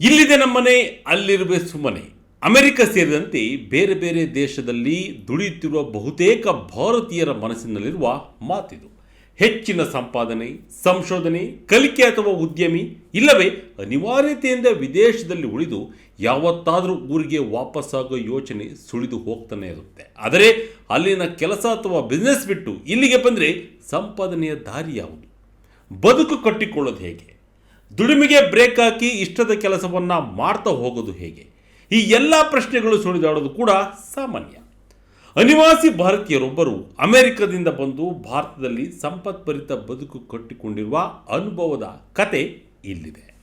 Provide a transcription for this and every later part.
ಇಲ್ಲಿದೆ ನಮ್ಮನೆ ಅಲ್ಲಿರುವ ಸುಮ್ಮನೆ. ಅಮೆರಿಕ ಸೇರಿದಂತೆ ಬೇರೆ ಬೇರೆ ದೇಶದಲ್ಲಿ ದುಡಿಯುತ್ತಿರುವ ಬಹುತೇಕ ಭಾರತೀಯರ ಮನಸ್ಸಿನಲ್ಲಿರುವ ಮಾತಿದು. ಹೆಚ್ಚಿನ ಸಂಪಾದನೆ, ಸಂಶೋಧನೆ, ಕಲಿಕೆ ಅಥವಾ ಉದ್ಯಮಿ, ಇಲ್ಲವೇ ಅನಿವಾರ್ಯತೆಯಿಂದ ವಿದೇಶದಲ್ಲಿ ಉಳಿದು ಯಾವತ್ತಾದರೂ ಊರಿಗೆ ವಾಪಸ್ಸಾಗೋ ಯೋಚನೆ ಸುಳಿದು ಹೋಗ್ತಾನೆ ಇರುತ್ತೆ. ಆದರೆ ಅಲ್ಲಿನ ಕೆಲಸ ಅಥವಾ ಬಿಸ್ನೆಸ್ ಬಿಟ್ಟು ಇಲ್ಲಿಗೆ ಬಂದರೆ ಸಂಪಾದನೆಯ ದಾರಿ ಯಾವುದು ಬದುಕು ಕಟ್ಟಿಕೊಳ್ಳೋದು ಹೇಗೆ? ದುಡಿಮೆಗೆ ಬ್ರೇಕ್ ಹಾಕಿ ಇಷ್ಟದ ಕೆಲಸವನ್ನು ಮಾಡ್ತಾ ಹೋಗೋದು ಹೇಗೆ? ಈ ಎಲ್ಲ ಪ್ರಶ್ನೆಗಳು ಸುಳಿದಾಡೋದು ಕೂಡ ಸಾಮಾನ್ಯ. ಅನಿವಾಸಿ ಭಾರತೀಯರೊಬ್ಬರು ಅಮೆರಿಕದಿಂದ ಬಂದು ಭಾರತದಲ್ಲಿ ಸಂಪತ್ಭರಿತ ಬದುಕು ಕಟ್ಟಿಕೊಂಡಿರುವ ಅನುಭವದ ಕತೆ ಇಲ್ಲಿದೆ.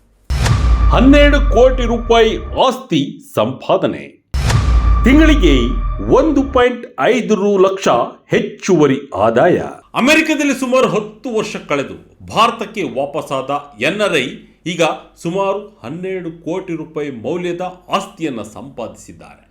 ಹನ್ನೆರಡು ಕೋಟಿ ರೂಪಾಯಿ ಆಸ್ತಿ ಸಂಪಾದನೆ. ತಿಂಗಳಿಗೆ ಒಂದು ಪಾಯಿಂಟ್ ಐದು ಲಕ್ಷ ಹೆಚ್ಚುವರಿ ಆದಾಯ. ಅಮೆರಿಕದಲ್ಲಿ ಸುಮಾರು ಹತ್ತು ವರ್ಷ ಕಳೆದು ಭಾರತಕ್ಕೆ ವಾಪಸ್ಸಾದ ಐ ಈಗ ಸುಮಾರು ಹನ್ನೆರಡು ಕೋಟಿ ರೂಪಾಯಿ ಮೌಲ್ಯದ ಆಸ್ತಿಯನ್ನು ಸಂಪಾದಿಸಿದ್ದಾರೆ.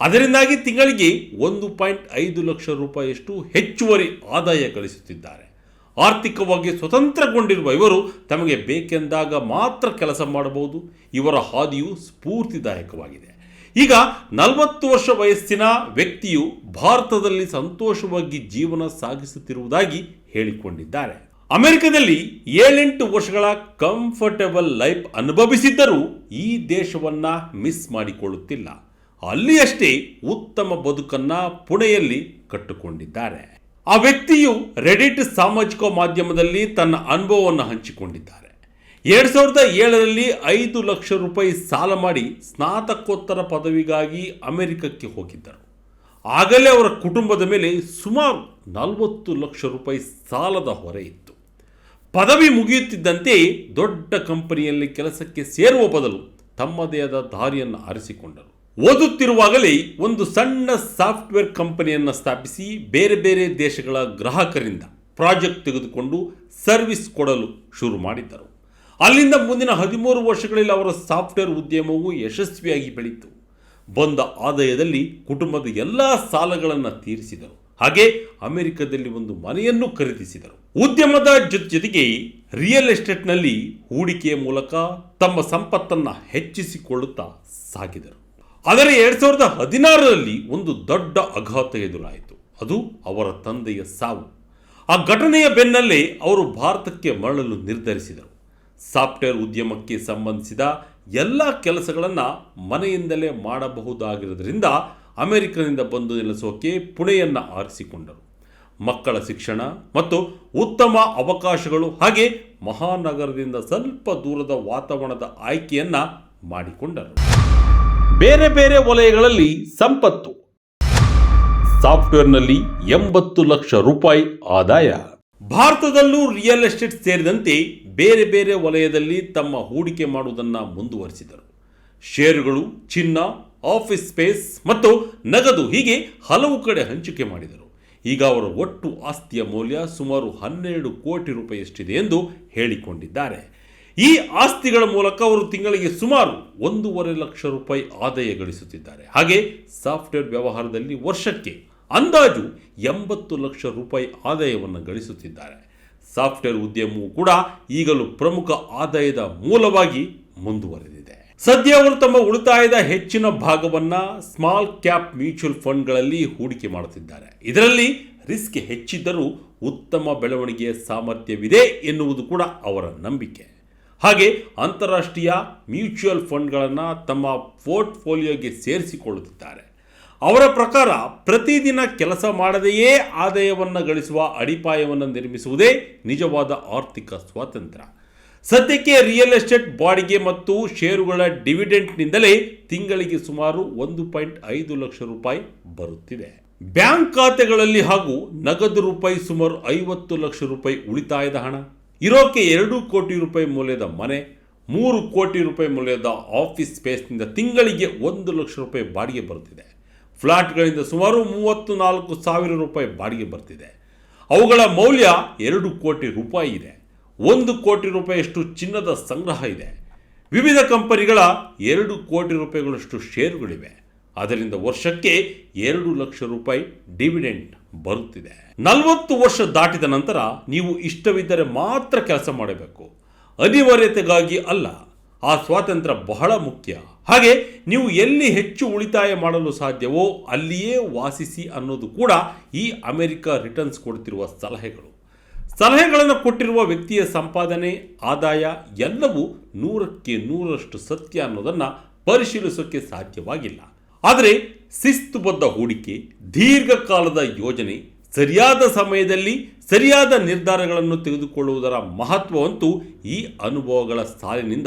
ಅದರಿಂದಾಗಿ ತಿಂಗಳಿಗೆ ಒಂದು ಪಾಯಿಂಟ್ ಐದು ಲಕ್ಷ ರೂಪಾಯಿಯಷ್ಟು ಹೆಚ್ಚುವರಿ ಆದಾಯ ಗಳಿಸುತ್ತಿದ್ದಾರೆ. ಆರ್ಥಿಕವಾಗಿ ಸ್ವತಂತ್ರಗೊಂಡಿರುವ ಇವರು ತಮಗೆ ಬೇಕೆಂದಾಗ ಮಾತ್ರ ಕೆಲಸ ಮಾಡಬಹುದು. ಇವರ ಹಾದಿಯು ಸ್ಫೂರ್ತಿದಾಯಕವಾಗಿದೆ. ಈಗ ನಲವತ್ತು ವರ್ಷ ವಯಸ್ಸಿನ ವ್ಯಕ್ತಿಯು ಭಾರತದಲ್ಲಿ ಸಂತೋಷವಾಗಿ ಜೀವನ ಸಾಗಿಸುತ್ತಿರುವುದಾಗಿ ಹೇಳಿಕೊಂಡಿದ್ದಾರೆ. ಅಮೆರಿಕದಲ್ಲಿ ಏಳೆಂಟು ವರ್ಷಗಳ ಕಂಫರ್ಟಬಲ್ ಲೈಫ್ ಅನುಭವಿಸಿದ್ದರೂ ಈ ದೇಶವನ್ನ ಮಿಸ್ ಮಾಡಿಕೊಳ್ಳುತ್ತಿಲ್ಲ. ಅಲ್ಲಿಯಷ್ಟೇ ಉತ್ತಮ ಬದುಕನ್ನ ಪುಣೆಯಲ್ಲಿ ಕಟ್ಟಿಕೊಂಡಿದ್ದಾರೆ. ಆ ವ್ಯಕ್ತಿಯು ರೆಡಿಟ್ ಸಾಮಾಜಿಕ ಮಾಧ್ಯಮದಲ್ಲಿ ತನ್ನ ಅನುಭವವನ್ನು ಹಂಚಿಕೊಂಡಿದ್ದಾರೆ. ಎರಡ್ ಸಾವಿರದ ಏಳರಲ್ಲಿ ಐದು ಲಕ್ಷ ರೂಪಾಯಿ ಸಾಲ ಮಾಡಿ ಸ್ನಾತಕೋತ್ತರ ಪದವಿಗಾಗಿ ಅಮೆರಿಕಕ್ಕೆ ಹೋಗಿದ್ದರು. ಆಗಲೇ ಅವರ ಕುಟುಂಬದ ಮೇಲೆ ಸುಮಾರು ನಲವತ್ತು ಲಕ್ಷ ರೂಪಾಯಿ ಸಾಲದ ಹೊರೆ ಇತ್ತು. ಪದವಿ ಮುಗಿಯುತ್ತಿದ್ದಂತೆ ದೊಡ್ಡ ಕಂಪನಿಯಲ್ಲಿ ಕೆಲಸಕ್ಕೆ ಸೇರುವ ಬದಲು ತಮ್ಮದೇ ಆದ ದಾರಿಯನ್ನು ಆರಿಸಿಕೊಂಡರು. ಓದುತ್ತಿರುವಾಗಲೇ ಒಂದು ಸಣ್ಣ ಸಾಫ್ಟ್ವೇರ್ ಕಂಪನಿಯನ್ನು ಸ್ಥಾಪಿಸಿ ಬೇರೆ ಬೇರೆ ದೇಶಗಳ ಗ್ರಾಹಕರಿಂದ ಪ್ರಾಜೆಕ್ಟ್ ತೆಗೆದುಕೊಂಡು ಸರ್ವಿಸ್ ಕೊಡಲು ಶುರು ಮಾಡಿದ್ದರು. ಅಲ್ಲಿಂದ ಮುಂದಿನ ಹದಿಮೂರು ವರ್ಷಗಳಲ್ಲಿ ಅವರ ಸಾಫ್ಟ್ವೇರ್ ಉದ್ಯಮವು ಯಶಸ್ವಿಯಾಗಿ ಬೆಳೀತು. ಬಂದ ಆದಾಯದಲ್ಲಿ ಕುಟುಂಬದ ಎಲ್ಲ ಸಾಲಗಳನ್ನು ತೀರಿಸಿದರು. ಹಾಗೆ ಅಮೆರಿಕದಲ್ಲಿ ಒಂದು ಮನೆಯನ್ನು ಖರೀದಿಸಿದರು. ಉದ್ಯಮದ ಜೊತೆ ಜೊತೆಗೆ ರಿಯಲ್ ಎಸ್ಟೇಟ್ನಲ್ಲಿ ಹೂಡಿಕೆಯ ಮೂಲಕ ತಮ್ಮ ಸಂಪತ್ತನ್ನು ಹೆಚ್ಚಿಸಿಕೊಳ್ಳುತ್ತಾ ಸಾಗಿದರು. ಆದರೆ ಎರಡು ಸಾವಿರದ ಹದಿನಾರರಲ್ಲಿ ಒಂದು ದೊಡ್ಡ ಆಘಾತ ಎದುರಾಯಿತು. ಅದು ಅವರ ತಂದೆಯ ಸಾವು. ಆ ಘಟನೆಯ ಬೆನ್ನಲ್ಲೇ ಅವರು ಭಾರತಕ್ಕೆ ಮರಳಲು ನಿರ್ಧರಿಸಿದರು. ಸಾಫ್ಟ್ವೇರ್ ಉದ್ಯಮಕ್ಕೆ ಸಂಬಂಧಿಸಿದ ಎಲ್ಲ ಕೆಲಸಗಳನ್ನು ಮನೆಯಿಂದಲೇ ಮಾಡಬಹುದಾಗಿರೋದ್ರಿಂದ ಅಮೆರಿಕನಿಂದ ಬಂದು ನೆಲೆಸೋಕೆ ಪುಣೆಯನ್ನು ಆರಿಸಿಕೊಂಡರು. ಮಕ್ಕಳ ಶಿಕ್ಷಣ ಮತ್ತು ಉತ್ತಮ ಅವಕಾಶಗಳು ಹಾಗೆ ಮಹಾನಗರದಿಂದ ಸ್ವಲ್ಪ ದೂರದ ವಾತಾವರಣದ ಆಯ್ಕೆಯನ್ನ ಮಾಡಿಕೊಂಡರು. ಬೇರೆ ಬೇರೆ ವಲಯಗಳಲ್ಲಿ ಸಂಪತ್ತು. ಸಾಫ್ಟ್ವೇರ್ನಲ್ಲಿ ಎಂಬತ್ತು ಲಕ್ಷ ರೂಪಾಯಿ ಆದಾಯ. ಭಾರತದಲ್ಲೂ ರಿಯಲ್ ಎಸ್ಟೇಟ್ ಸೇರಿದಂತೆ ಬೇರೆ ಬೇರೆ ವಲಯದಲ್ಲಿ ತಮ್ಮ ಹೂಡಿಕೆ ಮಾಡುವುದನ್ನು ಮುಂದುವರಿಸಿದರು. ಷೇರುಗಳು, ಚಿನ್ನ, ಆಫೀಸ್ ಸ್ಪೇಸ್ ಮತ್ತು ನಗದು ಹೀಗೆ ಹಲವು ಕಡೆ ಹಂಚಿಕೆ ಮಾಡಿದರು. ಈಗ ಅವರ ಒಟ್ಟು ಆಸ್ತಿಯ ಮೌಲ್ಯ ಸುಮಾರು ಹನ್ನೆರಡು ಕೋಟಿ ರೂಪಾಯಿಯಷ್ಟಿದೆ ಎಂದು ಹೇಳಿಕೊಂಡಿದ್ದಾರೆ. ಈ ಆಸ್ತಿಗಳ ಮೂಲಕ ಅವರು ತಿಂಗಳಿಗೆ ಸುಮಾರು ಒಂದೂವರೆ ಲಕ್ಷ ರೂಪಾಯಿ ಆದಾಯ ಗಳಿಸುತ್ತಿದ್ದಾರೆ. ಹಾಗೆ ಸಾಫ್ಟ್ವೇರ್ ವ್ಯವಹಾರದಲ್ಲಿ ವರ್ಷಕ್ಕೆ ಅಂದಾಜು ಎಂಬತ್ತು ಲಕ್ಷ ರೂಪಾಯಿ ಆದಾಯವನ್ನು ಗಳಿಸುತ್ತಿದ್ದಾರೆ. ಸಾಫ್ಟ್ವೇರ್ ಉದ್ಯಮವು ಕೂಡ ಈಗಲೂ ಪ್ರಮುಖ ಆದಾಯದ ಮೂಲವಾಗಿ ಮುಂದುವರೆದಿದೆ. ಸದ್ಯ ಅವರು ತಮ್ಮ ಉಳಿತಾಯದ ಹೆಚ್ಚಿನ ಭಾಗವನ್ನ ಸ್ಮಾಲ್ ಕ್ಯಾಪ್ ಮ್ಯೂಚುವಲ್ ಫಂಡ್ಗಳಲ್ಲಿ ಹೂಡಿಕೆ ಮಾಡುತ್ತಿದ್ದಾರೆ. ಇದರಲ್ಲಿ ರಿಸ್ಕ್ ಹೆಚ್ಚಿದ್ದರೂ ಉತ್ತಮ ಬೆಳವಣಿಗೆಯ ಸಾಮರ್ಥ್ಯವಿದೆ ಎನ್ನುವುದು ಕೂಡ ಅವರ ನಂಬಿಕೆ. ಹಾಗೆ ಅಂತಾರಾಷ್ಟ್ರೀಯ ಮ್ಯೂಚುವಲ್ ಫಂಡ್ಗಳನ್ನು ತಮ್ಮ ಪೋರ್ಟ್ಫೋಲಿಯೋಗೆ ಸೇರಿಸಿಕೊಳ್ಳುತ್ತಿದ್ದಾರೆ. ಅವರ ಪ್ರಕಾರ ಪ್ರತಿದಿನ ಕೆಲಸ ಮಾಡದೆಯೇ ಆದಾಯವನ್ನು ಗಳಿಸುವ ಅಡಿಪಾಯವನ್ನು ನಿರ್ಮಿಸುವುದೇ ನಿಜವಾದ ಆರ್ಥಿಕ ಸ್ವಾತಂತ್ರ್ಯ. ಸದ್ಯಕ್ಕೆ ರಿಯಲ್ ಎಸ್ಟೇಟ್ ಬಾಡಿಗೆ ಮತ್ತು ಷೇರುಗಳ ಡಿವಿಡೆಂಟ್ನಿಂದಲೇ ತಿಂಗಳಿಗೆ ಸುಮಾರು ಒಂದು ಪಾಯಿಂಟ್ ಐದು ಲಕ್ಷ ರೂಪಾಯಿ ಬರುತ್ತಿದೆ. ಬ್ಯಾಂಕ್ ಖಾತೆಗಳಲ್ಲಿ ಹಾಗೂ ನಗದು ರೂಪಾಯಿ ಸುಮಾರು ಐವತ್ತು ಲಕ್ಷ ರೂಪಾಯಿ ಉಳಿತಾಯದ ಹಣ, ಇರೋಕೆ ಎರಡು ಕೋಟಿ ರೂಪಾಯಿ ಮೌಲ್ಯದ ಮನೆ, ಮೂರು ಕೋಟಿ ರೂಪಾಯಿ ಮೌಲ್ಯದ ಆಫೀಸ್ ಸ್ಪೇಸ್ನಿಂದ ತಿಂಗಳಿಗೆ ಒಂದು ಲಕ್ಷ ರೂಪಾಯಿ ಬಾಡಿಗೆ ಬರುತ್ತಿದೆ. ಫ್ಲಾಟ್ಗಳಿಂದ ಸುಮಾರು ಮೂವತ್ತು ನಾಲ್ಕು ಸಾವಿರ ರೂಪಾಯಿ ಬಾಡಿಗೆ ಬರ್ತಿದೆ. ಅವುಗಳ ಮೌಲ್ಯ ಎರಡು ಕೋಟಿ ರೂಪಾಯಿ ಇದೆ. ಒಂದು ಕೋಟಿ ರೂಪಾಯಿಯಷ್ಟು ಚಿನ್ನದ ಸಂಗ್ರಹ ಇದೆ. ವಿವಿಧ ಕಂಪನಿಗಳ ಎರಡು ಕೋಟಿ ರೂಪಾಯಿಗಳಷ್ಟು ಷೇರುಗಳಿವೆ. ಅದರಿಂದ ವರ್ಷಕ್ಕೆ ಎರಡು ಲಕ್ಷ ರೂಪಾಯಿ ಡಿವಿಡೆಂಟ್ ಬರುತ್ತಿದೆ. ನಲವತ್ತು ವರ್ಷ ದಾಟಿದ ನಂತರ ನೀವು ಇಷ್ಟವಿದ್ದರೆ ಮಾತ್ರ ಕೆಲಸ ಮಾಡಬೇಕು. ಅನಿವಾರ್ಯತೆಗಾಗಿ ಅಲ್ಲ. ಆ ಸ್ವಾತಂತ್ರ್ಯ ಬಹಳ ಮುಖ್ಯ. ಹಾಗೆ ನೀವು ಎಲ್ಲಿ ಹೆಚ್ಚು ಉಳಿತಾಯ ಮಾಡಲು ಸಾಧ್ಯವೋ ಅಲ್ಲಿಯೇ ವಾಸಿಸಿ ಅನ್ನೋದು ಕೂಡ ಈ ಅಮೆರಿಕ ರಿಟರ್ನ್ಸ್ ಕೊಡ್ತಿರುವ ಸಲಹೆಗಳು. ಸಲಹೆಗಳನ್ನು ಕೊಟ್ಟಿರುವ ವ್ಯಕ್ತಿಯ ಸಂಪಾದನೆ, ಆದಾಯ ಎಲ್ಲವೂ ನೂರಕ್ಕೆ ನೂರರಷ್ಟು ಸತ್ಯ ಅನ್ನೋದನ್ನು ಪರಿಶೀಲಿಸೋಕ್ಕೆ ಸಾಧ್ಯವಾಗಿಲ್ಲ. ಆದರೆ ಶಿಸ್ತುಬದ್ಧ ಹೂಡಿಕೆ, ದೀರ್ಘಕಾಲದ ಯೋಜನೆ, ಸರಿಯಾದ ಸಮಯದಲ್ಲಿ ಸರಿಯಾದ ನಿರ್ಧಾರಗಳನ್ನು ತೆಗೆದುಕೊಳ್ಳುವುದರ ಮಹತ್ವವಂತೂ ಈ ಅನುಭವಗಳ ಸಾಲಿನಿಂದ